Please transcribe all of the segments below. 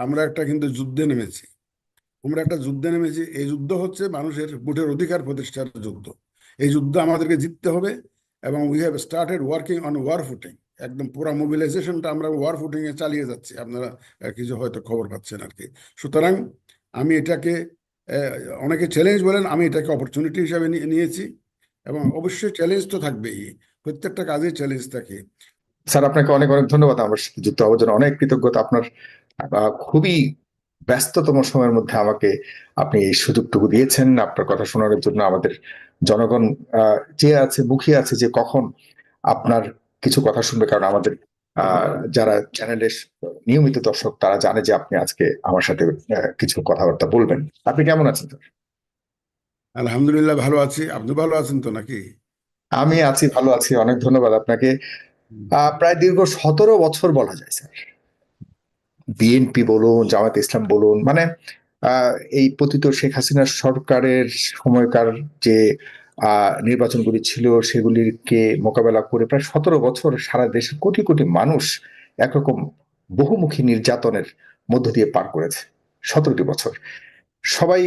আমরা একটা কিন্তু যুদ্ধে নেমেছি। আমরা একটা যুদ্ধে নেমেছি। এই যুদ্ধ হচ্ছে মানুষের ভোটের অধিকার প্রতিষ্ঠার যুদ্ধ। এই যুদ্ধ আমাদেরকে জিততে হবে এবং we have started working on war footing একদম পুরা মোবিলাইজেশনটা আমরা ওয়ার ফুটিং এ চালিয়ে যাচ্ছি। আপনারা কিছু হয়তো খবর পাচ্ছেন আর কি। সুতরাং আমি এটাকে অনেকে চ্যালেঞ্জ বলেন, আমি এটাকে অপরচুনিটি হিসাবে নিয়ে- নিয়েছি এবং অবশ্যই চ্যালেঞ্জ তো থাকবেই। প্রত্যেকটা কাজে চ্যালেঞ্জ থাকে। স্যার, আপনাকে অনেক অনেক ধন্যবাদ। আমার সাথে যুক্ত হওয়ার জন্য অনেক কৃতজ্ঞতা। আপনার খুবই ব্যস্ততম সময়ের মধ্যে আমাকে আপনি এই সুযোগটুকু দিয়েছেন আপনার কথা শোনার জন্য আমাদের জনগণ চেয়ে আছে মুখিয়ে আছে যে কখন আপনার কিছু কথা শুনবে। কারণ আমাদের যারা চ্যানেলের নিয়মিত দর্শক তারা জানে যে আপনি আজকে আমার সাথে কিছু কথাবার্তা বলবেন। আপনি কেমন আছেন স্যার? আলহামদুলিল্লাহ ভালো আছি। আপনি ভালো আছেন তো নাকি? আমি আছি ভালো আছি। অনেক ধন্যবাদ আপনাকে। আহ, প্রায় দীর্ঘ সতেরো বছর বলা যায় স্যার। বিএনপি বলুন জামাত ইসলাম বলুন মানে এই পতিত শেখ হাসিনার সরকারের সময়কার যে নির্বাচনগুলি ছিল, সেগুলিকে মোকাবেলা করে প্রায় সতেরো বছর সারা দেশের কোটি কোটি মানুষ একরকম বহুমুখী নির্যাতনের মধ্য দিয়ে পার করেছে, সতেরোটি বছর। সবাই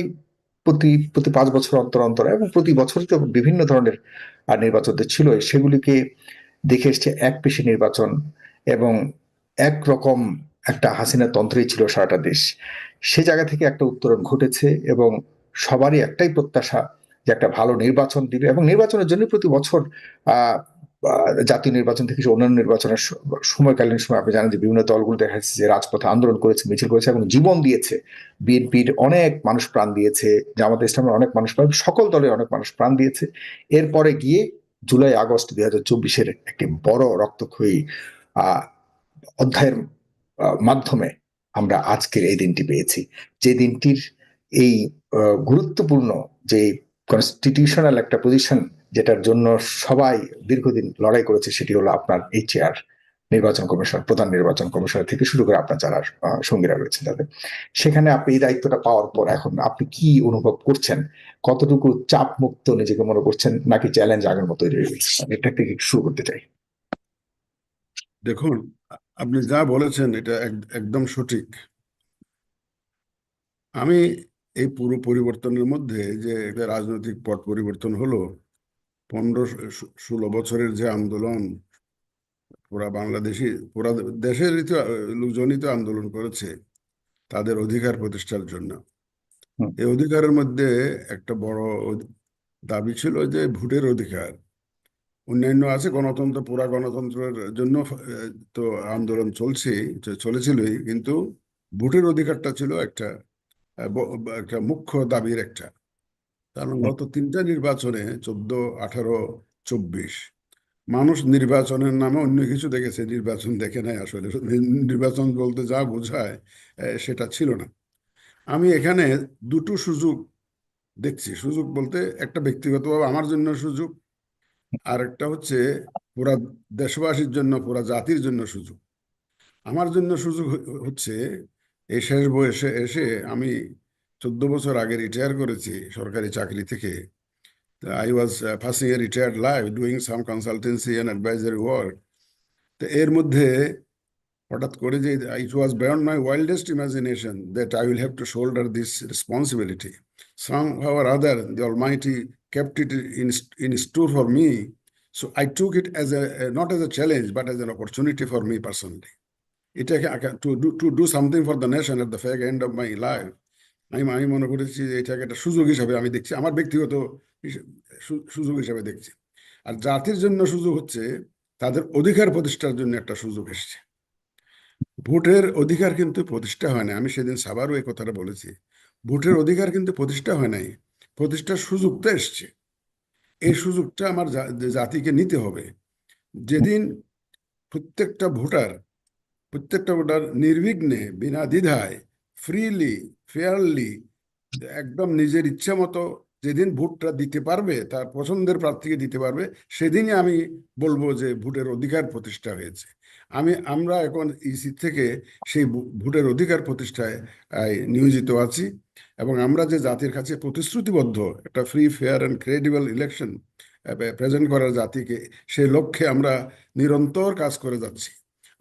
প্রতি প্রতি পাঁচ বছর অন্তর অন্তর এবং প্রতি বছর তো বিভিন্ন ধরনের নির্বাচন ছিল, সেগুলিকে দেখে এসছে এক পেশি নির্বাচন এবং একরকম একটা হাসিনা তন্ত্রই ছিল সারাটা দেশ। সে জায়গা থেকে একটা উত্তরণ ঘটেছে এবং সবারই একটাই প্রত্যাশা যে একটা ভালো নির্বাচন দিবে এবং নির্বাচনের জন্য প্রতি বছর জাতীয় নির্বাচন থেকে অন্যান্য নির্বাচনের সময়কালীন সময় আপনি জানেন যে বিভিন্ন দলগুলো দেখা যাচ্ছে যে রাজপথে আন্দোলন করেছে, মিছিল করেছে এবং জীবন দিয়েছে। বিএনপির অনেক মানুষ প্রাণ দিয়েছে, জামাত ইসলামের অনেক মানুষ প্রাণ, সকল দলের অনেক মানুষ প্রাণ দিয়েছে। এরপরে গিয়ে জুলাই আগস্ট দুই হাজার চব্বিশের একটি বড় রক্তক্ষয়ী অধ্যায়ের মাধ্যমে আমরা আজকের এই দিনটি পেয়েছি। যে দিনটির এই গুরুত্বপূর্ণ যে কনস্টিটিউশনাল একটা পজিশন যেটার জন্য সবাই দীর্ঘদিন লড়াই করেছে, সেটি হলো আপনার এই চেয়ার নির্বাচন কমিশন, প্রধান নির্বাচন কমিশনার থেকে শুরু করে আপনার যারা সঙ্গীরা রয়েছে তাদের। সেখানে আপনি এই দায়িত্বটা পাওয়ার পর এখন আপনি কি অনুভব করছেন? কতটুকু চাপ মুক্ত নিজেকে মনে করছেন, নাকি চ্যালেঞ্জ আগের গেছে? এটা থেকে শুরু করতে চাই। দেখুন আপনি যা বলেছেন এটা এক- একদম সঠিক। আমি এই পুরো পরিবর্তনের মধ্যে যে একটা রাজনৈতিক পট পরিবর্তন হলো পনেরো ষোলো বছরের যে আন্দোলন পুরা বাংলাদেশি পুরা দেশেরই তো লোকজনই তো আন্দোলন করেছে তাদের অধিকার প্রতিষ্ঠার জন্য। এই অধিকারের মধ্যে একটা বড় দাবি ছিল যে ভোটের অধিকার। অন্যান্য আছে, গণতন্ত্র, পুরা গণতন্ত্রের জন্য তো আন্দোলন চলছে চলেছিলই, কিন্তু ভোটের অধিকারটা ছিল একটা একটা মুখ্য দাবির একটা। কারণ গত তিনটা নির্বাচনে চোদ্দ, আঠারো, চব্বিশ, মানুষ নির্বাচনের নামে অন্য কিছু দেখেছে, নির্বাচন দেখে নাই আসলে, নির্বাচন বলতে যা বোঝায় সেটা ছিল না। আমি এখানে দুটো সুযোগ দেখছি, সুযোগ বলতে একটা ব্যক্তিগতভাবে আমার জন্য সুযোগ আর একটা হচ্ছে পুরা দেশবাসীর জন্য, পুরা জাতির জন্য সুযোগ। আমার জন্য সুযোগ হচ্ছে এই শেষ বয়সে এসে আমি চোদ্দ বছর আগে রিটায়ার করেছি সরকারি চাকরি থেকে। I was first year retired life doing some consultancy and advisory work তো এর মধ্যে হঠাৎ করে যে it was beyond my wildest imagination that I will have to shoulder this responsibility some how or other the almighty kept it in, in store for me. So I took it as a, not as a challenge, but as an opportunity for me personally. It to do, to do something for the nation at the fag end of my life. আমি আমি মনে করেছি যে এটাকে একটা সুযোগ হিসাবে আমি দেখছি আমার ব্যক্তিগত সুযোগ হিসাবে দেখছি আর জাতির জন্য সুযোগ হচ্ছে তাদের অধিকার প্রতিষ্ঠার জন্য একটা সুযোগ এসছে ভোটের অধিকার কিন্তু প্রতিষ্ঠা হয় না আমি সেদিন সাবারও এই কথাটা বলেছি ভোটের অধিকার কিন্তু প্রতিষ্ঠা হয় নাই প্রতিষ্ঠার সুযোগটা এসছে। এই সুযোগটা আমার জাতিকে নিতে হবে। যেদিন প্রত্যেকটা ভোটার প্রত্যেকটা ভোটার নির্বিঘ্নে, বিনা দ্বিধায় ফ্রিলি ফেয়ারলি একদম নিজের ইচ্ছা মতো যেদিন ভোটটা দিতে পারবে, তার পছন্দের প্রার্থীকে দিতে পারবে, সেদিনই আমি বলব যে ভোটের অধিকার প্রতিষ্ঠা হয়েছে। আমি আমরা এখন ইসি থেকে সেই ভোটের অধিকার প্রতিষ্ঠায় নিয়োজিত আছি এবং আমরা যে জাতির কাছে প্রতিশ্রুতিবদ্ধ একটা free fair and credible election present করার জাতিকে সেই লক্ষ্যে আমরা নিরন্তর কাজ করে যাচ্ছি।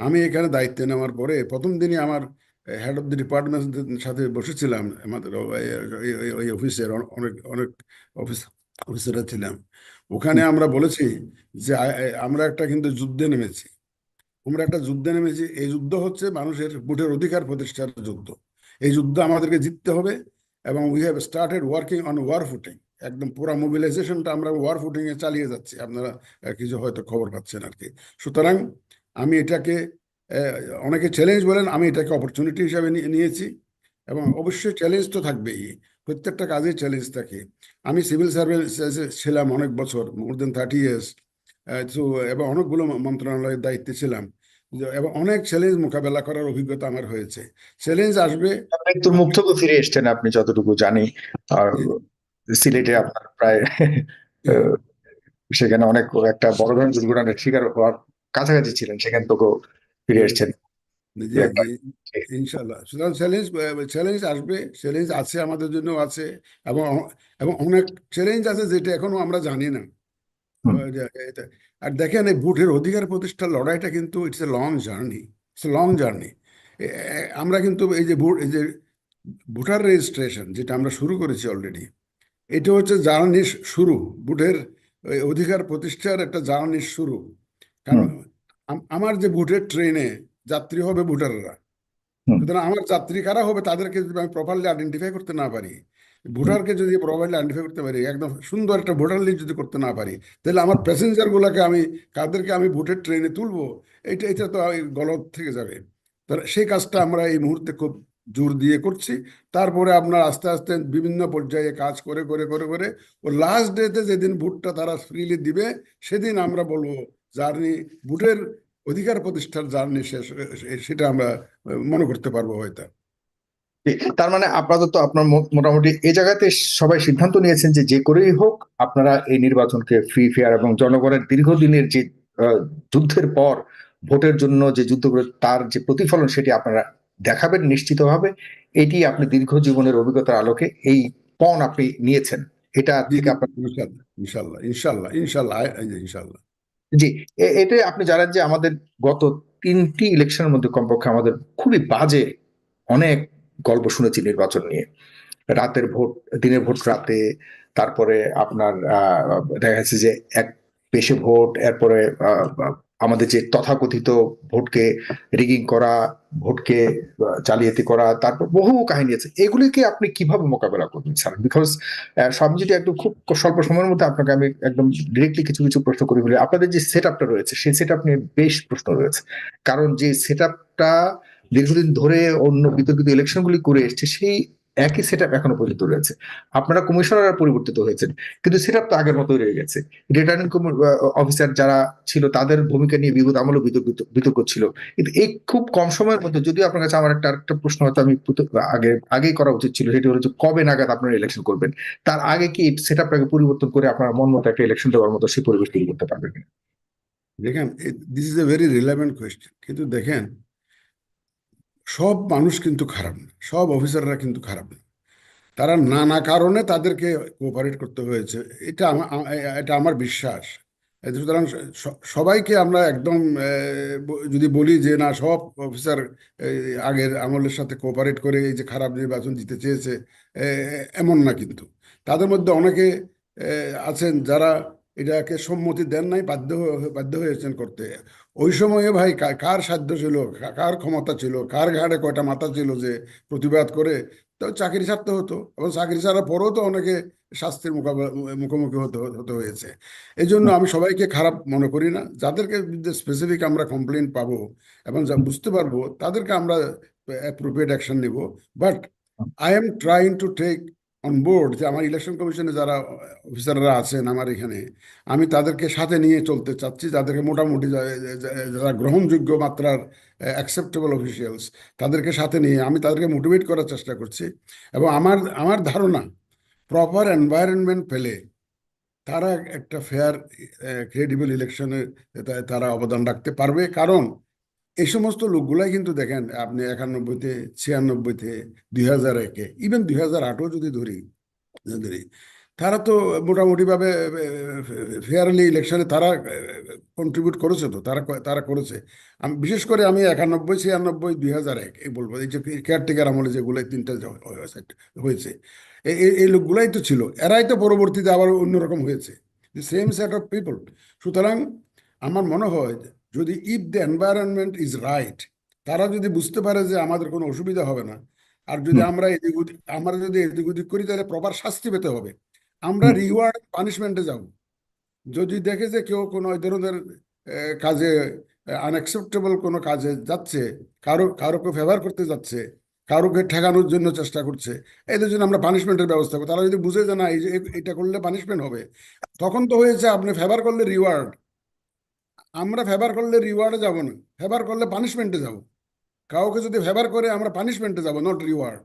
আমি এখানে দায়িত্ব নেওয়ার পরে প্রথম দিনই আমার হেড অফ দি ডিপার্টমেন্টের সাথে বসেছিলাম আমাদের ওই অফিসের অনেক অনেক অফিস অফিসাররা ছিলাম। ওখানে আমরা বলেছি যে আমরা একটা কিন্তু যুদ্ধে নেমেছি। আমরা একটা যুদ্ধে নেমেছি, এই যুদ্ধ হচ্ছে মানুষের ভোটের অধিকার প্রতিষ্ঠার যুদ্ধ। এই যুদ্ধ আমাদেরকে জিততে হবে এবং we have started working on war footing একদম পুরো মোবিলাইজেশনটা আমরা ওয়ার ফুটিং এ চালিয়ে যাচ্ছি। আপনারা কিছু হয়তো খবর পাচ্ছেন আর কি সুতরাং আমি এটাকে অনেকে চ্যালেঞ্জ বলেন, আমি এটাকে অপরচুনিটি হিসাবে নিয়ে- নিয়েছি এবং অবশ্যই চ্যালেঞ্জ তো থাকবেই। প্রত্যেকটা কাজে চ্যালেঞ্জ থাকে। আমি সিভিল সার্ভিস ছিলাম অনেক বছর মোর দেন থার্টি ইয়ার্স তো এবং অনেকগুলো মন্ত্রণালয়ের দায়িত্বে ছিলাম। এবং অনেক চ্যালেঞ্জ মোকাবেলা করার অভিজ্ঞতা আমার হয়েছে। চ্যালেঞ্জ আসবে। মৃত্যুর মুখ থেকে ফিরে এসছেন আপনি যতটুকু জানি। আর সিলেটে আপনার প্রায় সেখানে অনেক একটা বড় ধরনের দুর্ঘটনার শিকার হওয়ার কাছাকাছি ছিলেন সেখান থেকেও ফিরে এসছেন। ইনশাল্লাহ সুতরাং চ্যালেঞ্জ চ্যালেঞ্জ আসবে চ্যালেঞ্জ আছে আমাদের জন্য আছে। এবং এবং অনেক চ্যালেঞ্জ আছে যেটা এখনও আমরা জানি না। আর দেখেন এই ভোটের অধিকার প্রতিষ্ঠার লড়াইটা কিন্তু it's a long journey it's a long journey আমরা কিন্তু এই যে ভোট এই যে ভোটার রেজিস্ট্রেশন যেটা আমরা শুরু করেছি অলরেডি এটা হচ্ছে জার্নির শুরু ভোটের অধিকার প্রতিষ্ঠার একটা জার্নির শুরু। কারণ আমার যে ভোটের ট্রেনে যাত্রী হবে ভোটাররা। সুতরাং আমার যাত্রী কারা হবে তাদেরকে যদি আমি প্রপারলি আইডেন্টিফাই করতে না পারি, ভোটারকে যদি প্রপারলি আইডেন্টিফাই করতে পারি, একদম সুন্দর একটা ভোটার লিস্ট যদি করতে না পারি, তাহলে আমার প্যাসেঞ্জার গুলাকে আমি, কাদেরকে আমি ভোটের ট্রেনে তুলবো এটা এটা তো গলত থেকে যাবে। তো সেই কাজটা আমরা এই মুহূর্তে খুব জোর দিয়ে করছি। তারপরে আপনার আস্তে আস্তে বিভিন্ন পর্যায়ে কাজ করে করে করে করে, ও লাস্ট ডেতে যেদিন ভোটটা তারা ফ্রিলি দিবে, সেদিন আমরা বলব, জার্নি, ভোটের অধিকার প্রতিষ্ঠার জার্নি শেষ সেটা আমরা মনে করতে পারব হয়তো। তার মানে আপাতত আপনার মোটামুটি এই জায়গাতে সবাই সিদ্ধান্ত নিয়েছেন যে যে করেই হোক আপনারা এই নির্বাচনকে ফ্রি ফেয়ার এবং জনগণের দীর্ঘদিনের যে যুদ্ধের পর ভোটের জন্য যে যুদ্ধ করে তার যে প্রতিফলন সেটি আপনারা দেখাবেন নিশ্চিতভাবে। এটি আপনি দীর্ঘ জীবনের অভিজ্ঞতার আলোকে এই পণ আপনি নিয়েছেন। এটা থেকে আপনার ইনশাল্লাহ ইনশাল্লাহ ইনশাল্লাহ ইনশাল্লাহ। জি এটা আপনি জানেন যে আমাদের গত তিনটি ইলেকশনের মধ্যে কমপক্ষে আমাদের খুবই বাজে অনেক গল্প শুনেছি নির্বাচন নিয়ে। রাতের ভোট, দিনের ভোট রাতে, তারপরে আপনার দেখা যাচ্ছে যে এক পেশে ভোট, এরপরে আমাদের যে তথাকথিত ভোটকে রিগিং করা, ভোটকে জালিয়াতি করা, তারপর বহু কাহিনী আছে। এগুলিকে আপনি কীভাবে মোকাবেলা করবেন, স্যার? বিকজ সব যদি একদম খুব স্বল্প সময়ের মধ্যে আপনাকে আমি একদম ডিরেক্টলি কিছু কিছু প্রশ্ন করি বলে। আপনাদের যে সেট আপটা রয়েছে, সেই সেট আপ নিয়ে বেশ প্রশ্ন রয়েছে। কারণ যে সেট আপটা দীর্ঘদিন ধরে অন্য বিতর্কিত ইলেকশনগুলি করে এসছে, সেই একই সেট এখনও পর্যন্ত রয়েছে। আপনারা কমিশনার পরিবর্তিত হয়েছেন, কিন্তু সেট তো আগের মতোই রয়ে গেছে। রিটার্নিং অফিসার যারা ছিল, তাদের ভূমিকা নিয়ে বিগত আমলও বিতর্ক ছিল। কিন্তু এই খুব কম সময়ের মধ্যে, যদিও আপনার কাছে আমার একটা আরেকটা প্রশ্ন হয়তো আমি আগে, আগেই করা উচিত ছিল, সেটি হলো যে কবে নাগাদ আপনারা ইলেকশন করবেন? তার আগে কি সেট আপটাকে পরিবর্তন করে আপনারা মন মতো একটা ইলেকশন দেওয়ার মতো সেই পরিবেশ তৈরি করতে পারবেন? দেখেন this is a very relevant question কিন্তু দেখেন সব মানুষ কিন্তু খারাপ না সব অফিসাররা কিন্তু খারাপ না তারা নানা কারণে তাদেরকে কোঅপারেট করতে হয়েছে, এটা এটা আমার বিশ্বাস। সুতরাং সবাইকে আমরা একদম যদি বলি যে না, সব অফিসার আগের আমলের সাথে কোঅপারেট করে এই যে খারাপ নির্বাচন দিতে চেয়েছে এমন না কিন্তু। তাদের মধ্যে অনেকে আছেন যারা এটাকে সম্মতি দেন নাই, বাধ্য বাধ্য হয়েছেন করতে। ওই সময়ে ভাই কার সাধ্য ছিল? কার ক্ষমতা ছিল? কার ঘাড়ে কয়টা মাথা ছিল যে প্রতিবাদ করে? তো চাকরি ছাড়তে হতো এবং চাকরি ছাড়ার পরেও তো অনেকে শাস্তির মুখোমুখি হতে হতে হয়েছে। এই জন্য আমি সবাইকে খারাপ মনে করি না। যাদেরকে স্পেসিফিক আমরা কমপ্লেন পাবো এবং যা বুঝতে পারব, তাদেরকে আমরা অ্যাপ্রোপ্রিয়েট অ্যাকশন নিব। But I am trying to take on board যে আমার ইলেকশন কমিশনে যারা অফিসাররা আছেন আমার এখানে, আমি তাদেরকে সাথে নিয়ে চলতে চাচ্ছি। যাদেরকে মোটামুটি যারা গ্রহণযোগ্য মাত্রার অ্যাকসেপ্টেবল অফিসিয়ালস তাদেরকে সাথে নিয়ে আমি তাদেরকে মোটিভেট করার চেষ্টা করছি। এবং আমার আমার ধারণা প্রপার এনভায়রনমেন্ট পেলে তারা একটা ফেয়ার ক্রেডিবল ইলেকশনে তারা অবদান রাখতে পারবে। কারণ এই সমস্ত লোকগুলাই কিন্তু দেখেন, আপনি একানব্বইতে, ছিয়ানব্বইতে, দুই হাজার একে ইভেন দুই হাজার আটও যদি ধরি ধরি, তারা তো মোটামুটি ভাবে ফেয়ারলি ইলেকশনে তারা কন্ট্রিবিউট করেছে তো, তারা তারা করেছে। আমি, বিশেষ করে আমি একানব্বই, ছিয়ানব্বই, দুই হাজার এক, এই বলব, এই যে কেয়ারটেকার আমলে যেগুলো তিনটা হয়েছে এই লোকগুলাই তো ছিল, এরাই তো পরবর্তীতে আবার অন্যরকম হয়েছে সেম সেট অফ পিপল সুতরাং আমার মনে হয় যদি if the environment is right তারা যদি বুঝতে পারে যে আমাদের কোনো অসুবিধা হবে না আর যদি আমরা এদিক ওদিক আমরা যদি এদিক ওদিক করি তাহলে প্রপার শাস্তি পেতে হবে। আমরা রিওয়ার্ড পানিশমেন্টে যাব। যদি দেখে যে কেউ কোনো এই ধরনের কাজে আনএক্সেপ্টেবল কোনো কাজে যাচ্ছে কারও কারোকে ফেভার করতে যাচ্ছে কারোকে ঠেকানোর জন্য চেষ্টা করছে এদের জন্য আমরা পানিশমেন্টের ব্যবস্থা করি তারা যদি বুঝে যে না এই যে এটা করলে পানিশমেন্ট হবে তখন তো হয়েছে আপনি ফেভার করলে রিওয়ার্ড আমরা ফেভার করলে রিওয়ার্ডে যাব না। ফেভার করলে পানিশমেন্টে যাব। কাউকে যদি ফেভার করে, আমরা পানিশমেন্টে যাব নট রিওয়ার্ড